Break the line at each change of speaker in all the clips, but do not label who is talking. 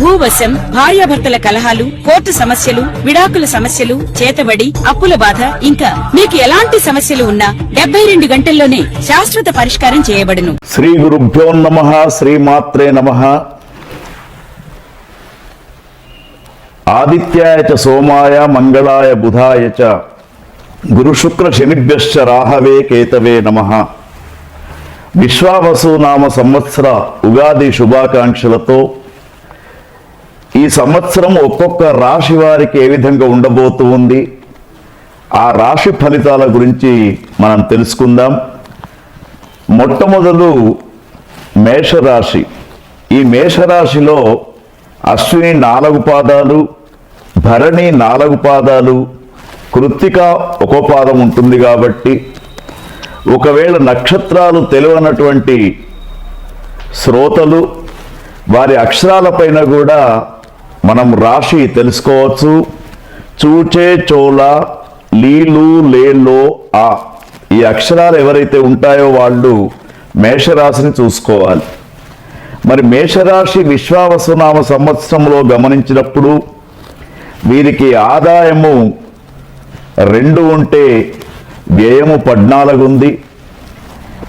భూవశం భార్యాభర్తల కలహాలు కోర్టు సమస్యలు విడాకుల సమస్యలు చేతబడి అప్పుల బాధ ఇంకా మీకు ఎలాంటి సమస్యలు ఉన్నా డెబ్బై రెండు గంటల్లోనే శాశ్వత పరిష్కారం చేయబడును.
శ్రీ గురుభ్యో నమ శ్రీమాత్రే నమ. ఆదిత్యాయ చ సోమాయ మంగళాయ బుధాయ చ. గురుశుక్ర శనిభ్యశ్చ రాహవే కేతవే నమ. విశ్వావసు నామ సంవత్సర ఉగాది శుభాకాంక్షలతో ఈ సంవత్సరం ఒక్కొక్క రాశి వారికి ఏ విధంగా ఉండబోతూ ఉంది? ఆ రాశి ఫలితాల గురించి మనం తెలుసుకుందాం. మొట్టమొదలు మేషరాశి. ఈ మేషరాశిలో అశ్విని నాలుగు పాదాలు భరణి నాలుగు పాదాలు కృత్తిక ఒక పాదం ఉంటుంది కాబట్టి ఒకవేళ నక్షత్రాలు తెలియనటువంటి శ్రోతలు వారి అక్షరాలపైన కూడా మనం రాశి తెలుసుకోవచ్చు. చూచే చోళ లీలు లేలో ఆ. ఈ అక్షరాలు ఎవరైతే ఉంటాయో వాళ్ళు మేషరాశిని చూసుకోవాలి. మరి మేషరాశి విశ్వావసునామ సంవత్సరంలో గమనించినప్పుడు వీరికి ఆదాయము రెండు ఉంటే వ్యయము పద్నాలుగు ఉంది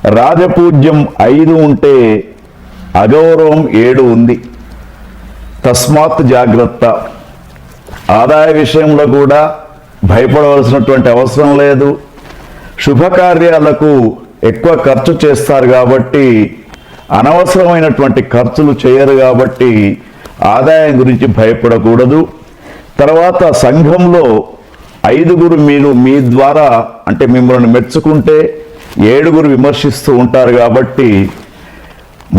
రాజపూజ్యం ఐదు ఉంటే అగౌరవం ఏడు ఉంది. తస్మాత్ జాగ్రత్త. ఆదాయ విషయంలో కూడా భయపడవలసినటువంటి అవసరం లేదు. శుభకార్యాలకు ఎక్కువ ఖర్చు చేస్తారు కాబట్టి అనవసరమైనటువంటి ఖర్చులు చేయరు కాబట్టి ఆదాయం గురించి భయపడకూడదు. తర్వాత సంఘంలో ఐదుగురు మీరు మీ ద్వారా అంటే మిమ్మల్ని మెచ్చుకుంటే ఏడుగురు విమర్శిస్తూ ఉంటారు కాబట్టి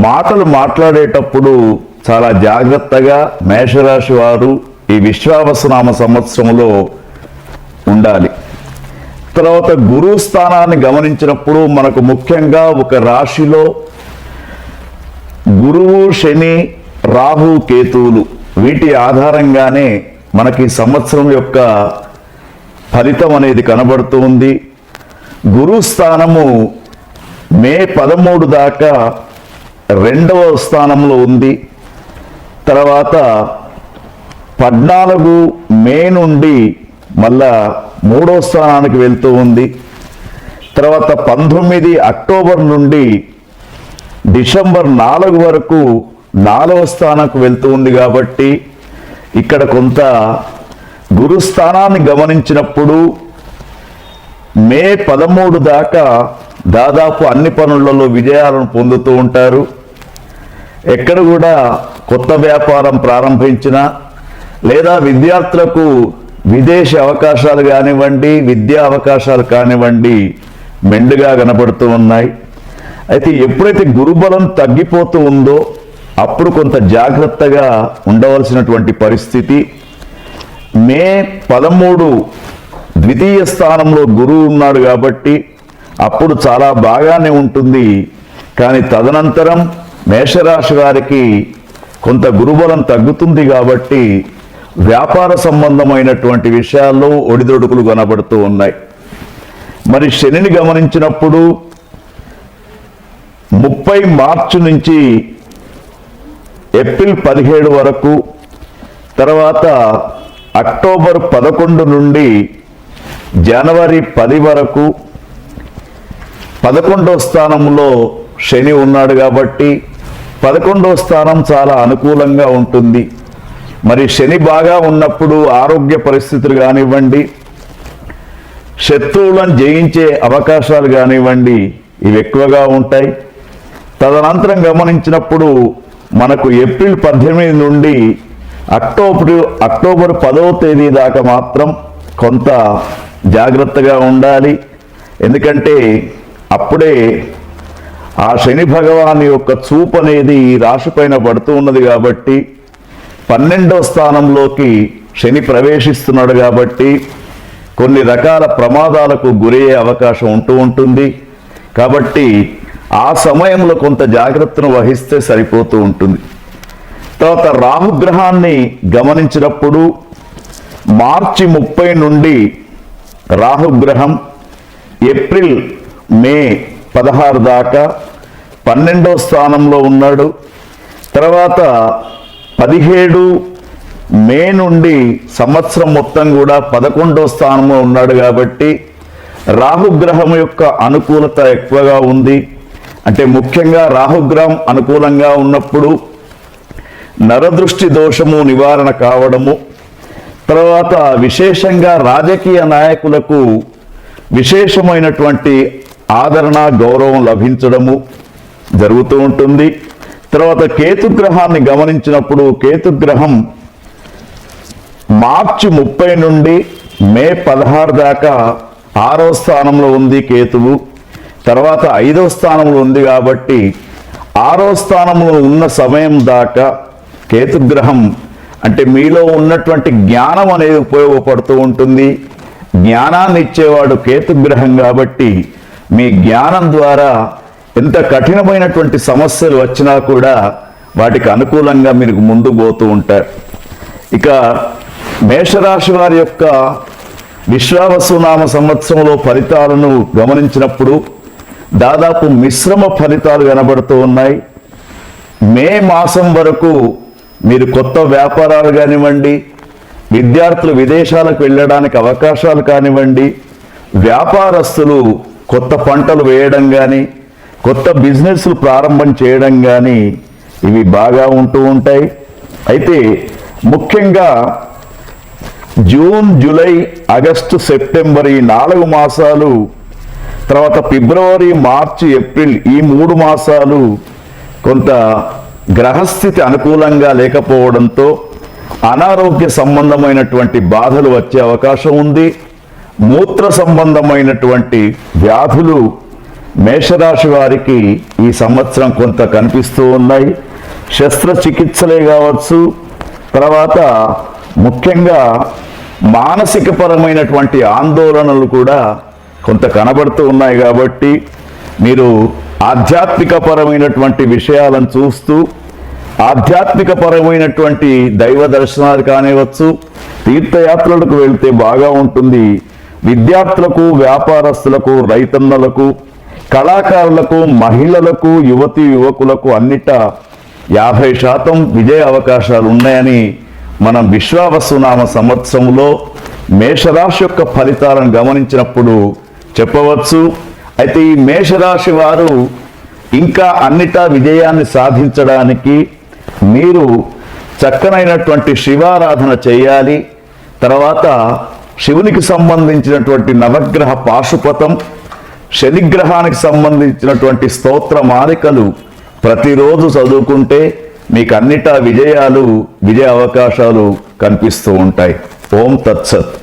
మాటలు మాట్లాడేటప్పుడు చాలా జాగ్రత్తగా మేషరాశి వారు ఈ విశ్వావసనామ సంవత్సరంలో ఉండాలి. తర్వాత గురు స్థానాన్ని గమనించినప్పుడు మనకు ముఖ్యంగా ఒక రాశిలో గురువు శని రాహు కేతువులు వీటి ఆధారంగానే మనకి సంవత్సరం యొక్క ఫలితం అనేది కనబడుతూ ఉంది. గురు స్థానము మే పదమూడు దాకా రెండవ స్థానంలో ఉంది. తర్వాత పద్నాలుగు మే నుండి మళ్ళా మూడో స్థానానికి వెళ్తూ ఉంది. తర్వాత పంతొమ్మిది అక్టోబర్ నుండి డిసెంబర్ నాలుగు వరకు నాలుగో స్థానానికి వెళ్తూ ఉంది కాబట్టి ఇక్కడ కొంత గురుస్థానాన్ని గమనించినప్పుడు మే పదమూడు దాకా దాదాపు అన్ని పనులలో విజయాలను పొందుతూ ఉంటారు. ఎక్కడ కూడా కొత్త వ్యాపారం ప్రారంభించినా లేదా విద్యార్థులకు విదేశీ అవకాశాలు కానివ్వండి విద్యా అవకాశాలు కానివ్వండి మెండుగా కనబడుతూ ఉన్నాయి. అయితే ఎప్పుడైతే గురుబలం తగ్గిపోతూ ఉందో అప్పుడు కొంత జాగ్రత్తగా ఉండవలసినటువంటి పరిస్థితి. మే పదమూడు ద్వితీయ స్థానంలో గురువు ఉన్నాడు కాబట్టి అప్పుడు చాలా బాగానే ఉంటుంది. కానీ తదనంతరం మేషరాశి వారికి కొంత గురుబలం తగ్గుతుంది కాబట్టి వ్యాపార సంబంధమైనటువంటి విషయాల్లో ఒడిదొడుకులు కనబడుతూ ఉన్నాయి. మరి శనిని గమనించినప్పుడు ముప్పై మార్చి నుంచి ఏప్రిల్ పదిహేడు వరకు తర్వాత అక్టోబర్ పదకొండు నుండి జనవరి పది వరకు పదకొండో స్థానంలో శని ఉన్నాడు కాబట్టి పదకొండో స్థానం చాలా అనుకూలంగా ఉంటుంది. మరి శని బాగా ఉన్నప్పుడు ఆరోగ్య పరిస్థితులు కానివ్వండి శత్రువులను జయించే అవకాశాలు కానివ్వండి ఇవి ఎక్కువగా ఉంటాయి. తదనంతరం గమనించినప్పుడు మనకు ఏప్రిల్ పద్దెనిమిది నుండి అక్టోబర్ అక్టోబర్ పదవ తేదీ దాకా మాత్రం కొంత జాగ్రత్తగా ఉండాలి. ఎందుకంటే అప్పుడే ఆ శని భగవాన్ యొక్క చూపు అనేది ఈ రాశిపైన పడుతూ ఉన్నది కాబట్టి పన్నెండో స్థానంలోకి శని ప్రవేశిస్తున్నాడు కాబట్టి కొన్ని రకాల ప్రమాదాలకు గురయ్యే అవకాశం ఉంటూ ఉంటుంది. కాబట్టి ఆ సమయంలో కొంత జాగ్రత్తను వహిస్తే సరిపోతూ ఉంటుంది. తర్వాత రాహుగ్రహాన్ని గమనించినప్పుడు మార్చి ముప్పై నుండి రాహుగ్రహం ఏప్రిల్ మే పదహారు దాకా పన్నెండో స్థానంలో ఉన్నాడు. తర్వాత పదిహేడు మే నుండి సంవత్సరం మొత్తం కూడా పదకొండో స్థానంలో ఉన్నాడు కాబట్టి రాహుగ్రహం యొక్క అనుకూలత ఎక్కువగా ఉంది. అంటే ముఖ్యంగా రాహుగ్రహం అనుకూలంగా ఉన్నప్పుడు నరదృష్టి దోషము నివారణ కావడము తర్వాత విశేషంగా రాజకీయ నాయకులకు విశేషమైనటువంటి ఆదరణ గౌరవం లభించడము జరుగుతూ ఉంటుంది. తర్వాత కేతుగ్రహాన్ని గమనించినప్పుడు కేతుగ్రహం మార్చి ముప్పై నుండి మే పదహారు దాకా ఆరో స్థానంలో ఉంది కేతువు. తర్వాత ఐదో స్థానంలో ఉంది కాబట్టి ఆరో స్థానంలో ఉన్న సమయం దాకా కేతుగ్రహం అంటే మీలో ఉన్నటువంటి జ్ఞానం అనేది ఉపయోగపడుతూ ఉంటుంది. జ్ఞానాన్ని ఇచ్చేవాడు కేతుగ్రహం కాబట్టి మీ జ్ఞానం ద్వారా ఎంత కఠినమైనటువంటి సమస్యలు వచ్చినా కూడా వాటికి అనుకూలంగా మీరు ముందు పోతూ ఉంటారు. ఇక మేషరాశి వారి యొక్క విశ్వావసునామ సంవత్సరంలో ఫలితాలను గమనించినప్పుడు దాదాపు మిశ్రమ ఫలితాలు కనబడుతూ ఉన్నాయి. మే మాసం వరకు మీరు కొత్త వ్యాపారాలు కానివ్వండి విద్యార్థులు విదేశాలకు వెళ్ళడానికి అవకాశాలు కానివ్వండి వ్యాపారస్తులు కొత్త పంటలు వేయడం కానీ కొత్త బిజినెస్లు ప్రారంభం చేయడం కానీ ఇవి బాగా ఉంటూ ఉంటాయి. అయితే ముఖ్యంగా జూన్ జూలై ఆగస్టు సెప్టెంబర్ ఈ నాలుగు మాసాలు తర్వాత ఫిబ్రవరి మార్చి ఏప్రిల్ ఈ మూడు మాసాలు కొంత గ్రహస్థితి అనుకూలంగా లేకపోవడంతో అనారోగ్య సంబంధమైనటువంటి బాధలు వచ్చే అవకాశం ఉంది. మూత్ర సంబంధమైనటువంటి వ్యాధులు మేషరాశి వారికి ఈ సంవత్సరం కొంత కనిపిస్తూ ఉన్నాయి. శస్త్రచికిత్సలే కావచ్చు. తర్వాత ముఖ్యంగా మానసిక పరమైనటువంటి ఆందోళనలు కూడా కొంత కనబడుతూ ఉన్నాయి కాబట్టి మీరు ఆధ్యాత్మిక పరమైనటువంటి విషయాలను చూస్తూ ఆధ్యాత్మిక పరమైనటువంటి దైవ దర్శనాలు కానివచ్చు తీర్థయాత్రలకు వెళ్తే బాగా ఉంటుంది. విద్యార్థులకు వ్యాపారస్తులకు రైతన్నలకు కళాకారులకు మహిళలకు యువతి యువకులకు అన్నిట యాభై శాతం విజయ అవకాశాలు ఉన్నాయని మనం విశ్వావసునామ సంవత్సరంలో మేషరాశి యొక్క ఫలితాలను గమనించినప్పుడు చెప్పవచ్చు. అయితే ఈ మేషరాశి వారు ఇంకా అన్నిటా విజయాన్ని సాధించడానికి మీరు చక్కనైనటువంటి శివారాధన చేయాలి. తర్వాత శివునికి సంబంధించినటువంటి నవగ్రహ పాశుపతం శనిగ్రహానికి సంబంధించినటువంటి స్తోత్ర మాలికలు ప్రతిరోజు చదువుకుంటే మీకు అన్నిటా విజయాలు విజయ అవకాశాలు కనిపిస్తూ ఉంటాయి. ఓం తత్సత్.